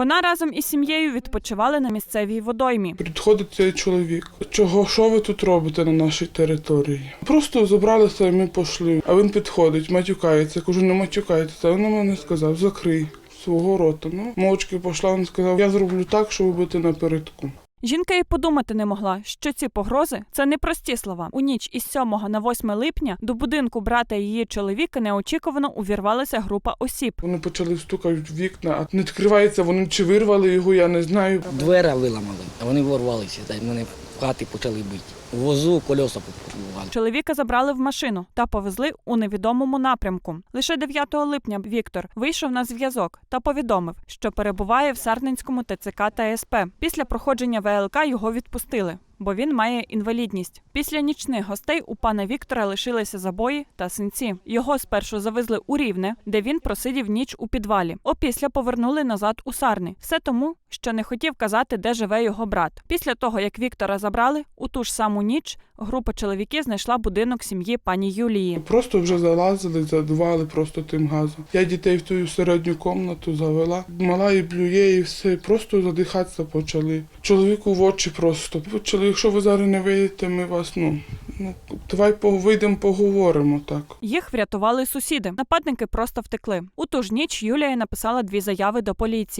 Вона разом із сім'єю відпочивали на місцевій водоймі. Підходить цей чоловік. Чого що ви тут робите на нашій території? Просто забралися і ми пішли. А він підходить, матюкається. Кажу, не матюкайтеся. А він на мене сказав, закрий свого рота. Ну, мовчки пішла, він сказав, я зроблю так, що ви будете напередку. Жінка й подумати не могла, що ці погрози це не прості слова. У ніч із 7 на 8 липня до будинку брата її чоловіка неочікувано увірвалася група осіб. Вони почали стукати в вікна, а не відкривається, вони чи вирвали його, я не знаю. Двері виламали, а вони ворвалися, та й мене в почали бити. Возу кольоса попробували. Чоловіка забрали в машину та повезли у невідомому напрямку. Лише 9 липня Віктор вийшов на зв'язок та повідомив, що перебуває в Сарненському ТЦК та СП. Після проходження ВЛК його відпустили. Бо він має інвалідність. Після нічних гостей у пана Віктора лишилися забої та синці. Його спершу завезли у Рівне, де він просидів ніч у підвалі. Опісля повернули назад у Сарни. Все тому, що не хотів казати, де живе його брат. Після того, як Віктора забрали, у ту ж саму ніч група чоловіків знайшла будинок сім'ї пані Юлії. Просто вже залазили, задували просто тим газом. Я дітей в ту середню кімнату завела. Мала і блює, і все. Просто задихатися почали. Чоловіку в очі просто почали. Якщо ви зараз не вийдете, ми вас ну, ну давай вийдемо, поговоримо так. Їх врятували сусіди. Нападники просто втекли. У ту ж ніч Юлія написала дві заяви до поліції.